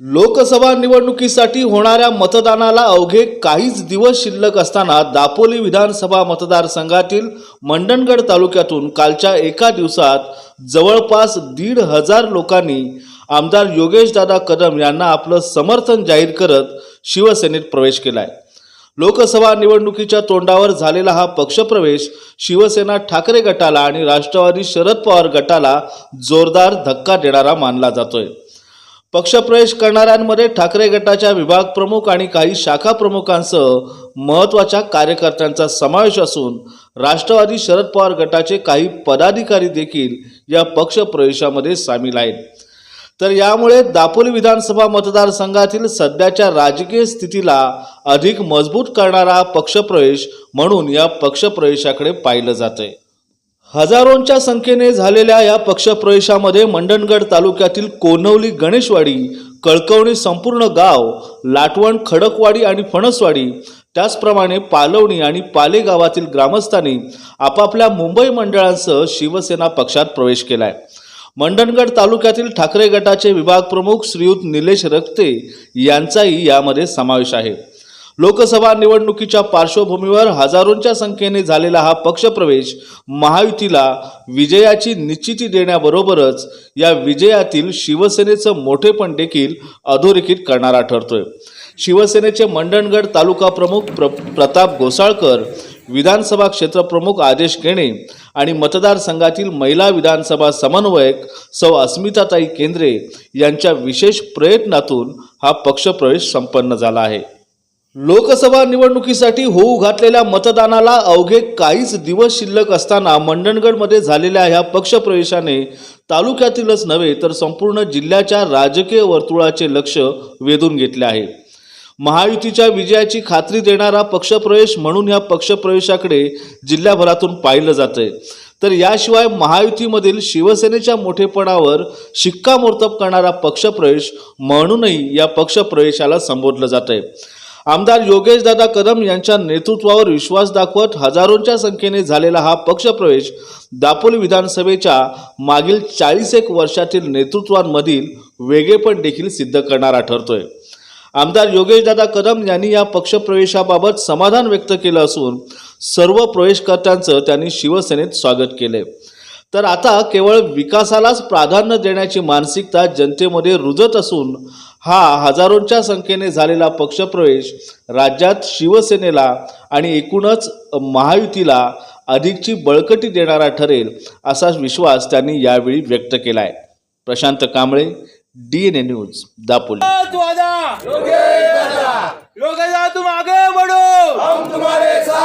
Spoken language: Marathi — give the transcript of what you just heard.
लोकसभा निवडणुकीसाठी होणाऱ्या मतदानाला अवघे काहीच दिवस शिल्लक असताना दापोली विधानसभा मतदारसंघातील मंडणगड तालुक्यातून कालच्या एका दिवसात जवळपास दीड हजार लोकांनी आमदार योगेशदादा कदम यांना आपलं समर्थन जाहीर करत शिवसेनेत प्रवेश केलाय. लोकसभा निवडणुकीच्या तोंडावर झालेला हा पक्षप्रवेश शिवसेना ठाकरे गटाला आणि राष्ट्रवादी शरद पवार गटाला जोरदार धक्का देणारा मानला जातोय. पक्षप्रवेश करणाऱ्यांमध्ये ठाकरे गटाच्या विभाग प्रमुख आणि काही शाखा प्रमुखांसह महत्त्वाच्या कार्यकर्त्यांचा समावेश असून राष्ट्रवादी शरद पवार गटाचे काही पदाधिकारी देखील या पक्षप्रवेशामध्ये सामील आहेत. तर यामुळे दापोली विधानसभा मतदारसंघातील सध्याच्या राजकीय स्थितीला अधिक मजबूत करणारा पक्षप्रवेश म्हणून या पक्षप्रवेशाकडे पाहिलं जातंय. हजारोंच्या संख्येने झालेल्या या पक्षप्रवेशामध्ये मंडणगड तालुक्यातील कोनवली गणेशवाडी कळकवणी संपूर्ण गाव लाटवण खडकवाडी आणि फणसवाडी त्याचप्रमाणे पालवणी आणि पाले गावातील ग्रामस्थांनी आपापल्या मुंबई मंडळांसह शिवसेना पक्षात प्रवेश केला आहे मंडणगड तालुक्यातील ठाकरे गटाचे विभाग प्रमुख श्रीयुत निलेश रक्ते यांचाही यामध्ये समावेश आहे. लोकसभा निवडणुकीच्या पार्श्वभूमीवर हजारोंच्या संख्येने झालेला हा पक्षप्रवेश महायुतीला विजयाची निश्चिती देण्याबरोबरच या विजयातील शिवसेनेचं मोठेपण देखील अधोरेखित करणारा ठरतोय. शिवसेनेचे मंडणगड तालुका प्रमुख प्र प्रताप घोसाळकर विधानसभा क्षेत्रप्रमुख आदेश केणे आणि मतदारसंघातील महिला विधानसभा समन्वयक सौ अस्मिताताई केंद्रे यांच्या विशेष प्रयत्नातून हा पक्षप्रवेश संपन्न झाला आहे. लोकसभा निवडणुकीसाठी होऊ घातलेल्या मतदानाला अवघे काहीच दिवस शिल्लक असताना मंडणगडमध्ये झालेल्या ह्या पक्षप्रवेशाने तालुक्यातीलच नव्हे तर संपूर्ण जिल्ह्याच्या राजकीय वर्तुळाचे लक्ष वेधून घेतले आहे. महायुतीच्या विजयाची खात्री देणारा पक्षप्रवेश म्हणून या पक्षप्रवेशाकडे जिल्ह्याभरातून पाहिलं जातंय. तर याशिवाय महायुतीमधील शिवसेनेच्या मोठेपणावर शिक्कामोर्तब करणारा पक्षप्रवेश म्हणूनही या पक्षप्रवेशाला संबोधलं जातंय. आमदार योगेशदादा कदम यांच्या नेतृत्वावर विश्वास दाखवत हजारोंच्या संख्येने झालेला हा पक्षप्रवेश दापोली विधानसभेच्या मागील चाळीस एक वर्षातील नेतृत्वांमधील वेगळेपण देखील सिद्ध करणारा ठरतोय. आमदार योगेशदादा कदम यांनी या पक्षप्रवेशाबाबत समाधान व्यक्त केलं असून सर्व प्रवेशकर्त्यांचं त्यांनी शिवसेनेत स्वागत केले तर आता केवळ विकासालाच प्राधान्य देण्याची मानसिकता जनतेमध्ये रुजत असून हा हजारोंच्या संख्येने झालेला पक्षप्रवेश राज्यात शिवसेनेला आणि एकूणच महायुतीला अधिकची बळकटी देणारा ठरेल असा विश्वास त्यांनी यावेळी व्यक्त केला आहे Prashant Kamble D N A news Dapoli. तुम आगे बढ़ो हम तुम्हारे साथ